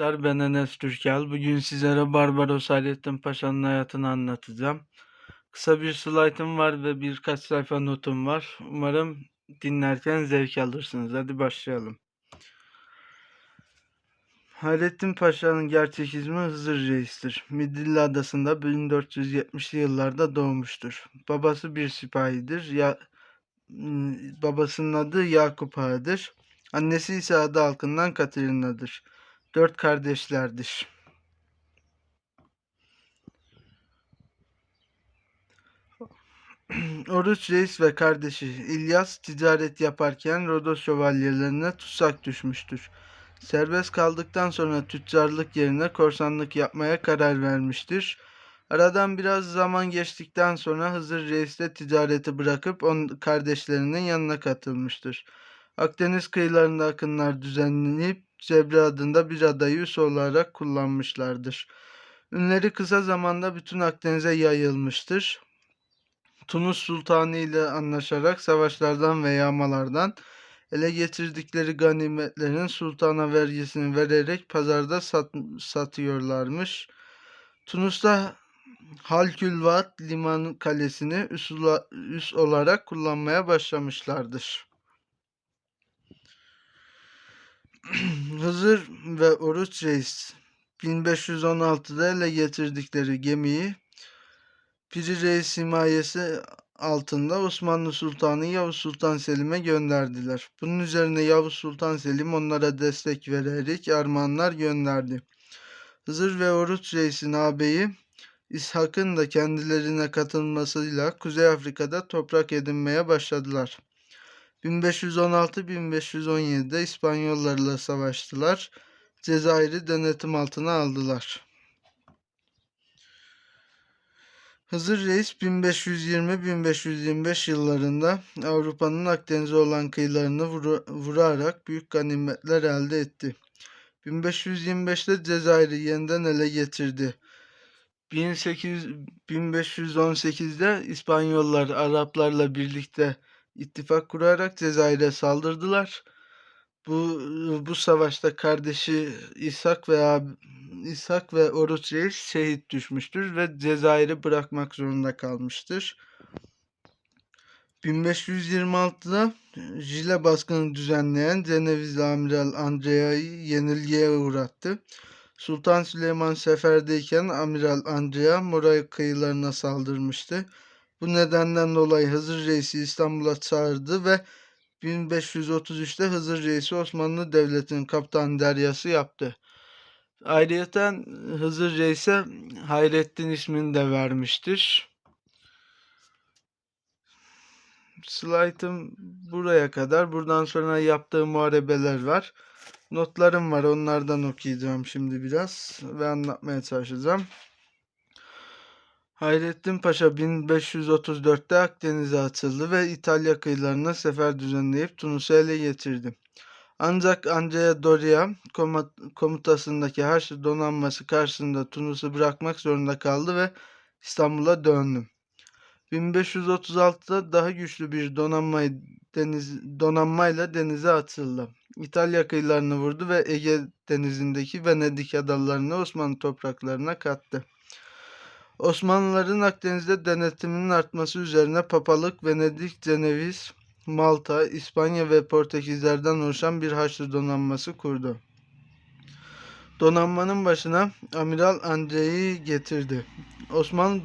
Arkadaşlar ben Enes Türkel. Bugün sizlere Barbaros Hayrettin Paşa'nın hayatını anlatacağım. Kısa bir slaytım var ve birkaç sayfa notum var. Umarım dinlerken zevk alırsınız. Hadi başlayalım. Hayrettin Paşa'nın gerçek ismi Hızır Reis'tir. Midilli Adası'nda 1470'li yıllarda doğmuştur. Babası bir sipahidir. Ya, babasının adı Yakup Ağa'dır. Annesi ise adı halkından Katerina'dır. Dört kardeşlerdir. Oruç Reis ve kardeşi İlyas ticaret yaparken Rodos şövalyelerine tutsak düşmüştür. Serbest kaldıktan sonra tüccarlık yerine korsanlık yapmaya karar vermiştir. Aradan biraz zaman geçtikten sonra Hızır Reis de ticareti bırakıp on kardeşlerinin yanına katılmıştır. Akdeniz kıyılarında akınlar düzenlenip Cebre adında bir adayı üs olarak kullanmışlardır. Ünleri kısa zamanda bütün Akdeniz'e yayılmıştır. Tunus Sultanı ile anlaşarak savaşlardan ve yağmalardan ele geçirdikleri ganimetlerin sultana vergisini vererek pazarda sat, satıyorlarmış. Tunus'ta Halkülvat liman kalesini üs, üs olarak kullanmaya başlamışlardır. Hızır ve Oruç Reis 1516'da ele getirdikleri gemiyi Piri Reis himayesi altında Osmanlı Sultanı Yavuz Sultan Selim'e gönderdiler. Bunun üzerine Yavuz Sultan Selim onlara destek vererek armağanlar gönderdi. Hızır ve Oruç Reis'in ağabeyi İshak'ın da kendilerine katılmasıyla Kuzey Afrika'da toprak edinmeye başladılar. 1516-1517'de İspanyollarla savaştılar. Cezayir'i denetim altına aldılar. Hızır Reis 1520-1525 yıllarında Avrupa'nın Akdeniz'e olan kıyılarını vur vurarak büyük ganimetler elde etti. 1525'te Cezayir'i yeniden ele getirdi. 1800, 1518'de İspanyollar Araplarla birlikte ittifak kurarak Cezayir'e saldırdılar. Bu bu savaşta kardeşi İshak ve İshak ve Oruç Reis şehit düşmüştür ve Cezayir'i bırakmak zorunda kalmıştır. 1526'da Jile baskını düzenleyen Cenevizli Amiral Andrea'yı yenilgiye uğrattı. Sultan Süleyman seferdeyken Amiral Andrea Moray kıyılarına saldırmıştı. Bu nedenden dolayı Hızır Reis'i İstanbul'a çağırdı ve 1533'te Hızır Reis'i Osmanlı Devleti'nin kaptan deryası yaptı. Ayrıca Hızır Reis'e Hayrettin ismini de vermiştir. Slaytım buraya kadar. Buradan sonra yaptığım muharebeler var. Notlarım var. Onlardan okuyacağım şimdi biraz ve anlatmaya çalışacağım. Hayrettin Paşa 1534'te Akdeniz'e açıldı ve İtalya kıyılarına sefer düzenleyip Tunus'u ele getirdi. Ancak Andrea Doria komutasındaki Haçlı donanması karşısında Tunus'u bırakmak zorunda kaldı ve İstanbul'a döndü. 1536'da daha güçlü bir donanmayı deniz, donanmayla denize atıldı. İtalya kıyılarını vurdu ve Ege denizindeki Venedik adalarını Osmanlı topraklarına kattı. Osmanlıların Akdeniz'de denetiminin artması üzerine Papalık, Venedik, Ceneviz, Malta, İspanya ve Portekizlerden oluşan bir Haçlı donanması kurdu. Donanmanın başına Amiral Andrei'yi getirdi. Osmanlı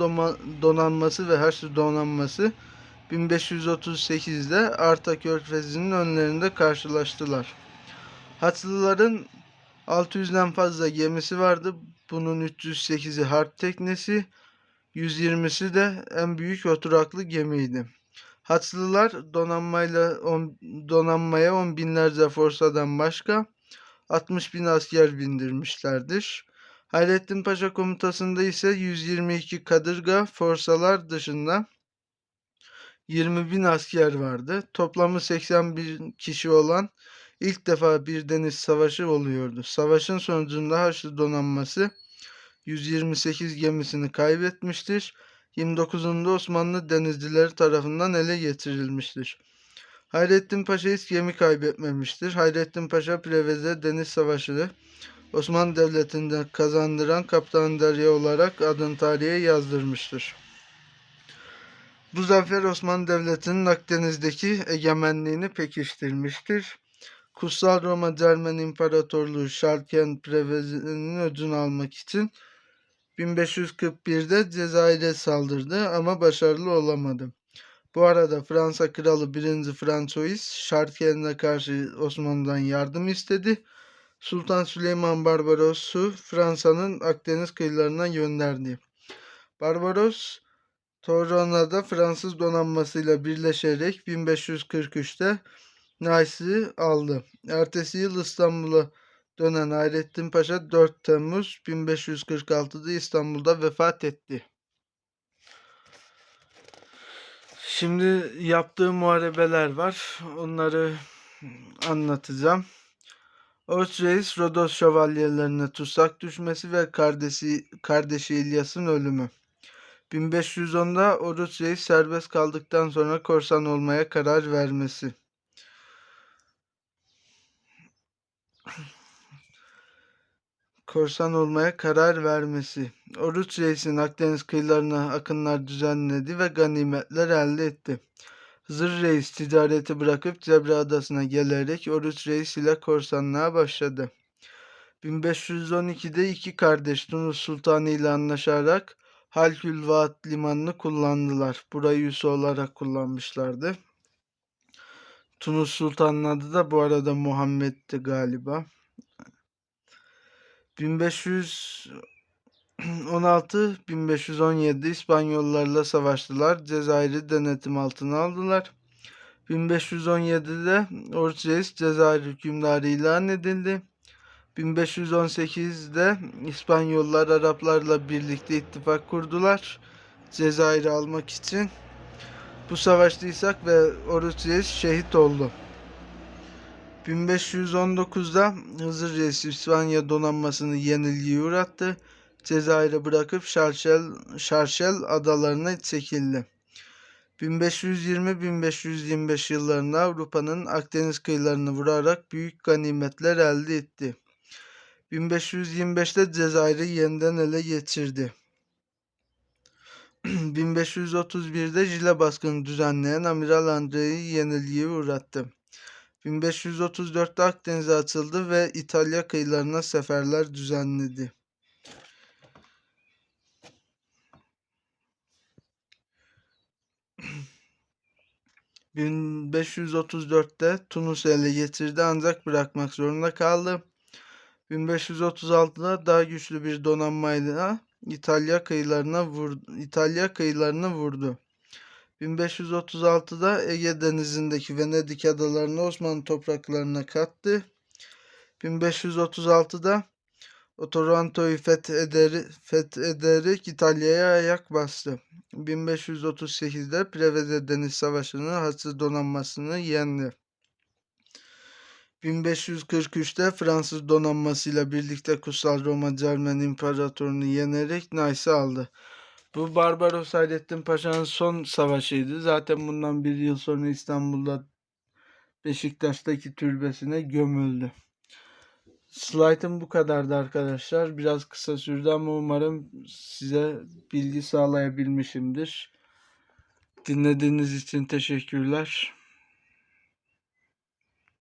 donanması ve Haçlı donanması 1538'de Arta Körfezi'nin önlerinde karşılaştılar. Haçlıların 600'den fazla gemisi vardı. Bunun 308'i harp teknesi, 120'si de en büyük oturaklı gemiydi. Haçlılar donanmayla on, donanmaya on binlerce forsadan başka 60 bin asker bindirmişlerdir. Hayrettin Paşa komutasında ise 122 kadırga forsalar dışında 20 bin asker vardı. Toplamı 80 bin kişi olan ilk defa bir deniz savaşı oluyordu. Savaşın sonucunda Haçlı donanması 128 gemisini kaybetmiştir. 29'unda Osmanlı denizcileri tarafından ele geçirilmiştir. Hayrettin Paşa hiç gemi kaybetmemiştir. Hayrettin Paşa Preveze Deniz Savaşı Osmanlı Devleti'nde kazandıran Kaptan Derya olarak adını tarihe yazdırmıştır. Bu zafer Osmanlı Devleti'nin Akdeniz'deki egemenliğini pekiştirmiştir. Kutsal Roma Cermen İmparatorluğu Şarken Prevezinin öcünü almak için 1541'de Cezayir'e saldırdı ama başarılı olamadı. Bu arada Fransa Kralı 1. Fransois Şarken'e karşı Osmanlı'dan yardım istedi. Sultan Süleyman Barbaros'u Fransa'nın Akdeniz kıyılarına gönderdi. Barbaros, Torona'da Fransız donanmasıyla birleşerek 1543'te Nice'i aldı. Ertesi yıl İstanbul'a dönen Hayrettin Paşa 4 Temmuz 1546'da İstanbul'da vefat etti. Şimdi yaptığı muharebeler var. Onları anlatacağım. Oruç Reis Rodos şövalyelerine tutsak düşmesi ve kardeşi, kardeşi İlyas'ın ölümü. 1510'da Oruç Reis serbest kaldıktan sonra korsan olmaya karar vermesi. Korsan olmaya karar vermesi. Oruç Reis'in Akdeniz kıyılarına akınlar düzenledi ve ganimetler elde etti. Hızır Reis ticareti bırakıp Cebre Adası'na gelerek Oruç Reis ile korsanlığa başladı. 1512'de iki kardeş Tunus Sultanı ile anlaşarak Halkül Vaat limanını kullandılar. Burayı üssü olarak kullanmışlardı. Tunus Sultan'ın adı da bu arada Muhammed'ti galiba. 1516-1517 İspanyollarla savaştılar. Cezayir'i denetim altına aldılar. 1517'de Oruç Reis Cezayir hükümdarı ilan edildi. 1518'de İspanyollar Araplarla birlikte ittifak kurdular. Cezayir'i almak için. Bu savaşta ve Oruç Reis şehit oldu. 1519'da Hızır Reis İspanya donanmasını yenilgiye uğrattı. Cezayir'i bırakıp Şarşel, Şarşel adalarına çekildi. 1520-1525 yıllarında Avrupa'nın Akdeniz kıyılarını vurarak büyük ganimetler elde etti. 1525'te Cezayir'i yeniden ele geçirdi. 1531'de Jile baskını düzenleyen Amiral Andrei'yi yenilgiye uğrattı. 1534'te Akdeniz'e açıldı ve İtalya kıyılarına seferler düzenledi. ...1534'te Tunus'u ele geçirdi ancak bırakmak zorunda kaldı. 1536'da daha güçlü bir donanmayla İtalya kıyılarına vurdu. İtalya kıyılarını vurdu. 1536'da Ege Denizi'ndeki Venedik adalarını Osmanlı topraklarına kattı. 1536'da Otranto'yu fethederek, fethederek İtalya'ya ayak bastı. 1538'de Preveze Deniz Savaşı'nı Haçlı donanmasını yendi. 1543'te Fransız donanmasıyla birlikte Kutsal Roma Cermen İmparatorluğunu yenerek Nice'ı aldı. Bu Barbaros Hayrettin Paşa'nın son savaşıydı. Zaten bundan bir yıl sonra İstanbul'da Beşiktaş'taki türbesine gömüldü. Slide'ım bu kadardı arkadaşlar. Biraz kısa sürdü ama umarım size bilgi sağlayabilmişimdir. Dinlediğiniz için teşekkürler.